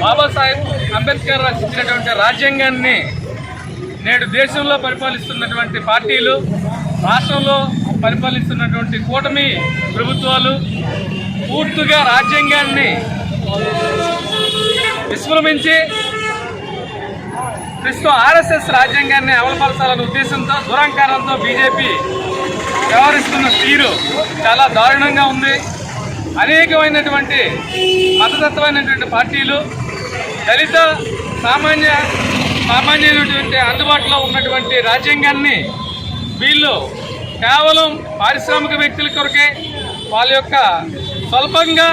బాబాసాహెబ్ అంబేద్కర్ రచించినటువంటి రాజ్యాంగాన్ని నేడు దేశంలో పరిపాలిస్తున్నటువంటి పార్టీలు రాష్ట్రంలో పరిపాలిస్తున్నటువంటి కూటమి ప్రభుత్వాలు పూర్తిగా రాజ్యాంగాన్ని విస్మరించి ప్రస్తుతం ఆర్ఎస్ఎస్ రాజ్యాంగాన్ని అమలుపరచాలనే ఉద్దేశంతో దురహంకారంతో బీజేపీ వ్యవహరిస్తున్న తీరు చాలా దారుణంగా ఉంది. అనేకమైనటువంటి మతతత్వమైనటువంటి పార్టీలు దళిత సామాన్య సామాన్యమైనటువంటి అందుబాటులో ఉన్నటువంటి రాజ్యాంగాన్ని వీళ్ళు కేవలం పారిశ్రామిక వ్యక్తుల కొరకే వాళ్ళ యొక్క స్వల్పంగా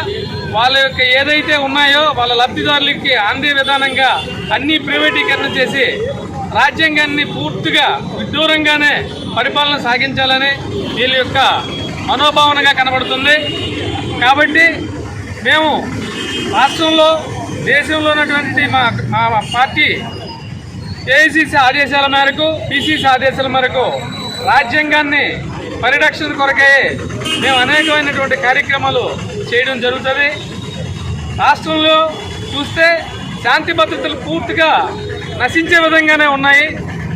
వాళ్ళ యొక్క ఏదైతే ఉన్నాయో వాళ్ళ లబ్ధిదారులకి అందే విధానంగా అన్ని ప్రైవేటీకరణ చేసి రాజ్యాంగాన్ని పూర్తిగా విడ్డూరంగానే పరిపాలన సాగించాలని వీళ్ళ యొక్క మనోభావనగా కనబడుతుంది. కాబట్టి మేము రాష్ట్రంలో దేశంలో ఉన్నటువంటి మా మా పార్టీ ఏఐసిసి ఆదేశాల మేరకు పిసిసి ఆదేశాల మేరకు రాజ్యాంగాన్ని పరిరక్షణ కొరకే మేము అనేకమైనటువంటి కార్యక్రమాలు చేయడం జరుగుతుంది. రాష్ట్రంలో చూస్తే శాంతి భద్రతలు పూర్తిగా నశించే విధంగానే ఉన్నాయి.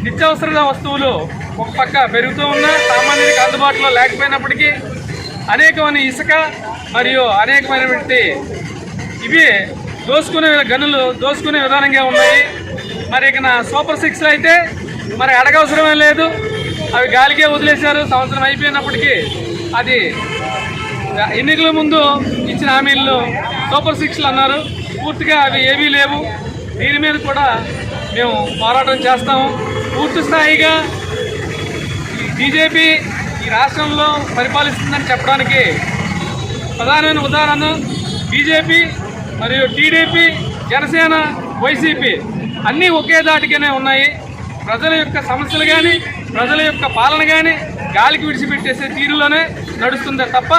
నిత్యావసర వస్తువులు ఒక పక్క పెరుగుతూ ఉన్నా సామాన్యునికి అందుబాటులో లేకపోయినప్పటికీ అనేకమైన ఇసుక మరియు అనేకమైనటువంటి ఇవి దోసుకునే గనులు దోసుకునే విధానంగా ఉన్నాయి. మరి ఇక నా సూపర్ సిక్స్ అయితే మరి అడగవసరమే లేదు. అవి గాలికే వదిలేశారు. సంవత్సరం అయిపోయినప్పటికీ అది ఎన్నికల ముందు ఇచ్చిన హామీలు సూపర్ సిక్స్లు అన్నారు. పూర్తిగా అవి ఏమీ లేవు. దీని మీద కూడా మేము పోరాటం చేస్తాము. పూర్తి స్థాయిగా బీజేపీ ఈ రాష్ట్రంలో పరిపాలిస్తుందని చెప్పడానికి ప్రధానమైన ఉదాహరణ బీజేపీ మరియు టీడీపీ జనసేన వైసీపీ అన్నీ ఒకే దాటిగానే ఉన్నాయి. ప్రజల యొక్క సమస్యలు కానీ ప్రజల యొక్క పాలన కానీ గాలికి విడిచిపెట్టేసే తీరులోనే నడుస్తుంది తప్ప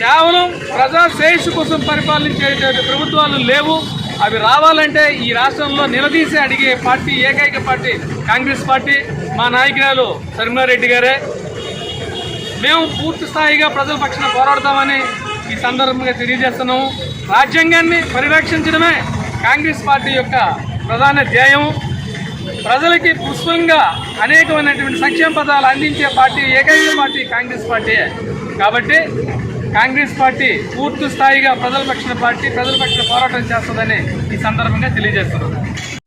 కేవలం ప్రజా శ్రేయస్సు కోసం పరిపాలించే ప్రభుత్వాలు లేవు. అవి రావాలంటే ఈ రాష్ట్రంలో నిలదీసి అడిగే పార్టీ ఏకైక పార్టీ కాంగ్రెస్ పార్టీ. మా నాయకురాలు శర్మిలారెడ్డి గారే. మేము పూర్తి స్థాయిగా ప్రజల పక్షాన పోరాడతామని ఈ సందర్భంగా తెలియజేస్తున్నాము. రాజ్యాంగాన్ని పరిరక్షించడమే కాంగ్రెస్ పార్టీ యొక్క ప్రధాన ధ్యేయం. ప్రజలకి పుష్పంగా అనేకమైనటువంటి సంక్షేమ పదాలు అందించే పార్టీ ఏకైక పార్టీ కాంగ్రెస్ పార్టీ. కాబట్టి కాంగ్రెస్ పార్టీ పూర్తి స్థాయిగా ప్రజల పక్షాన పార్టీ ప్రజల పక్షాన పోరాటం చేస్తుందని ఈ సందర్భంగా తెలియజేస్తున్నారు